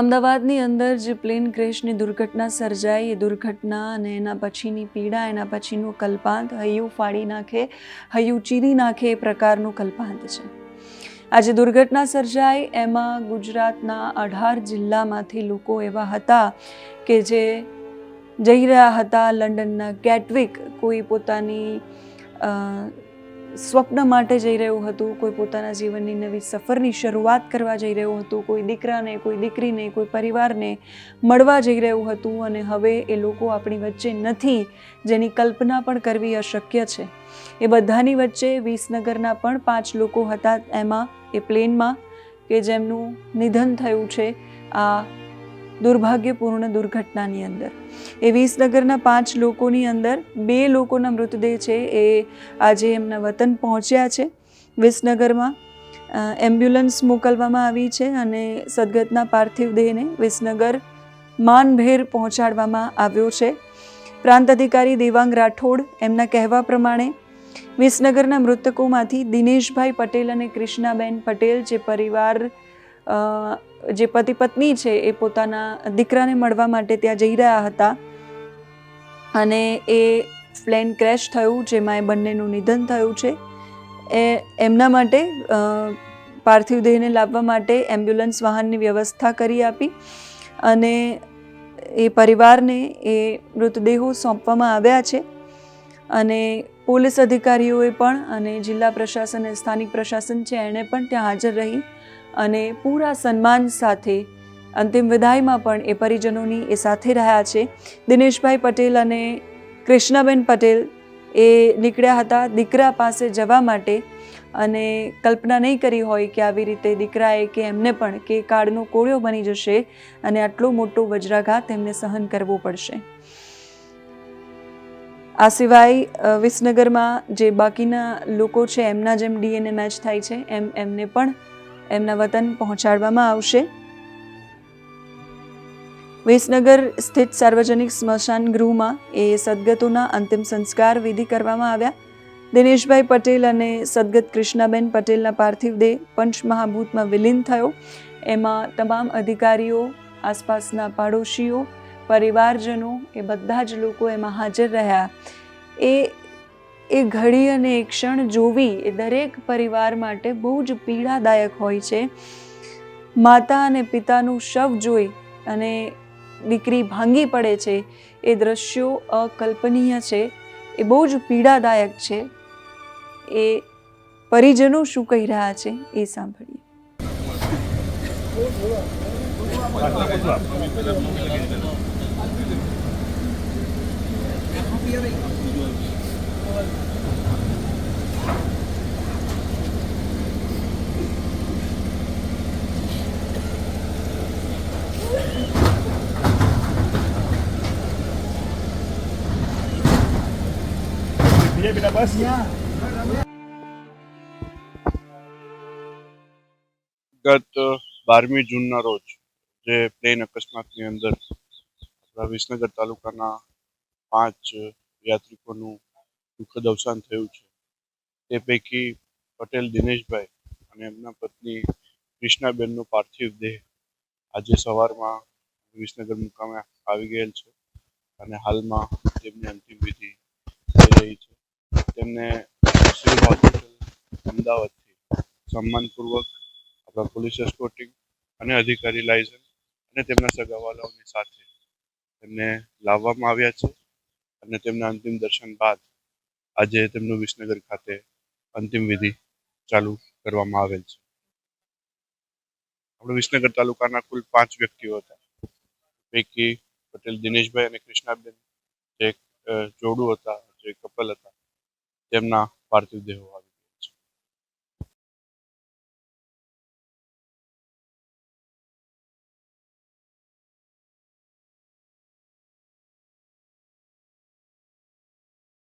અમદાવાદની અંદર જે પ્લેન ક્રેશની દુર્ઘટના સર્જાઈ, એ દુર્ઘટના અને એના પછીની પીડા, એના પછીનું કલ્પાંત, હૈયું ફાડી નાખે, હૈયું ચીરી નાખે એ પ્રકારનું કલ્પાંત છે. આજે દુર્ઘટના સર્જાઈ, એમાં ગુજરાતના અઢાર જિલ્લામાંથી લોકો એવા હતા કે જે જઈ રહ્યા હતા લંડનના કેટવિક, કોઈ પોતાની સ્વપ્ન માટે જઈ રહ્યું હતું, કોઈ પોતાના જીવનની નવી સફરની શરૂઆત કરવા જઈ રહ્યું હતું, કોઈ દીકરાને, કોઈ દીકરીને, કોઈ પરિવારને મળવા જઈ રહ્યું હતું અને હવે એ લોકો આપણી વચ્ચે નથી, જેની કલ્પના પણ કરવી અશક્ય છે. એ બધાની વચ્ચે વિસનગરના પણ પાંચ લોકો હતા, એમાં, એ પ્લેનમાં, કે જેમનું નિધન થયું છે, આ દુર્ભાગ્યપૂર્ણ દુર્ઘટનાની અંદર. એ વિસનગરના પાંચ લોકોની અંદર બે લોકોના મૃતદેહ છે, એ આજે એમના વતન પહોંચ્યા છે. વિસનગરમાં એમ્બ્યુલન્સ મોકલવામાં આવી છે અને સદગતના પાર્થિવ દેહને વિસનગર માનભેર પહોંચાડવામાં આવ્યો છે. પ્રાંત અધિકારી દેવાંગ રાઠોડ એમના કહેવા પ્રમાણે વિસનગરના મૃતકોમાંથી દિનેશભાઈ પટેલ અને ક્રિષ્નાબેન પટેલ, જે પરિવાર જે પતિ પત્ની છે એ પોતાના દીકરાને મળવા માટે ત્યાં જઈ રહ્યા હતા. અને એ પ્લેન ક્રેશ થયું, જેમાં એ બંનેનું નિધન થયું છે. એ એમના માટે પાર્થિવ દેહને લાવવા માટે એમ્બ્યુલન્સ વાહનની વ્યવસ્થા કરી આપી અને એ પરિવારને એ મૃતદેહો સોંપવામાં આવ્યા છે. અને પોલીસ અધિકારીઓએ પણ અને જિલ્લા પ્રશાસન સ્થાનિક પ્રશાસન છે, એણે પણ ત્યાં હાજર રહી. અને પૂરા સન્માન સાથે અંતિમ વિદાયમાં પણ એ પરિજનોની એ સાથે રહ્યા છે. દિનેશભાઈ પટેલ અને કૃષ્ણાબેન પટેલ એ નીકળ્યા હતા દીકરા પાસે જવા માટે અને કલ્પના નહીં કરી હોય કે આવી રીતે દીકરાએ કે એમને પણ કે કાળનો કોળિયો બની જશે અને આટલો મોટો વજ્રાઘાત એમને સહન કરવો પડશે. આ સિવાય વિસનગરમાં જે બાકીના લોકો છે, એમના જેમ ડીએનએ મેચ થાય છે, એમ એમને પણ એમના વતન પહોંચાડવામાં આવશે. વેસનગર સ્થિત સાર્વજનિક સ્મશાન ગૃહમાં એ સદગતોના અંતિમ સંસ્કાર વિધિ કરવામાં આવ્યા. દિનેશભાઈ પટેલ અને સદગત કૃષ્ણાબેન પટેલના પાર્થિવ દેહ પંચમહાભૂતમાં વિલીન થયો. એમાં તમામ અધિકારીઓ, આસપાસના પાડોશીઓ, પરિવારજનો એ બધા જ લોકો એમાં હાજર રહ્યા. એ એ ઘડી અને એ ક્ષણ જોવી એ દરેક પરિવાર માટે બહુ જ પીડાદાયક હોય છે. માતા અને પિતાનું શવ જોઈ અને દીકરી ભાંગી પડે છે, એ દ્રશ્યો અકલ્પનીય છે, એ બહુ જ પીડાદાયક છે. એ પરિજનો શું કહી રહ્યા છે એ સાંભળીએ. ગત બારમી જૂનના રોજ જે પ્લેન અકસ્માતની અંદર આપણા વિસનગર તાલુકાના પાંચ યાત્રિકોનું દુઃખદ અવસાન થયું છે. તે પૈકી પટેલ દિનેશભાઈ અને એમના પત્ની કૃષ્ણાબેનનો પાર્થિવ દેહ આજે સવારમાં વિસનગર મુકામે આવી ગયેલ છે અને હાલમાં તેમની અંતિમ વિધિ થઈ રહી છે. તેમને સિવિલ હોસ્પિટલ અમદાવાદથી સન્માનપૂર્વક આપણા પોલીસ એસ્કોર્ટિંગ અને અધિકારી લાયસન્સ અને તેમના સગાવાલાઓની સાથે તેમને લાવવામાં આવ્યા છે અને તેમના અંતિમ દર્શન બાદ આજે તેમનું વિસનગર ખાતે અંતિમ વિધિ ચાલુ કરવામાં આવેલ છે. આપણે વિસનગર તાલુકાના કુલ પાંચ વ્યક્તિઓ હતા. પૈકી પટેલ દિનેશભાઈ અને કૃષ્ણાબેન, જે જોડું હતા, જે કપલ હતા, તેમના પાર્થિવ દેહો આવ્યા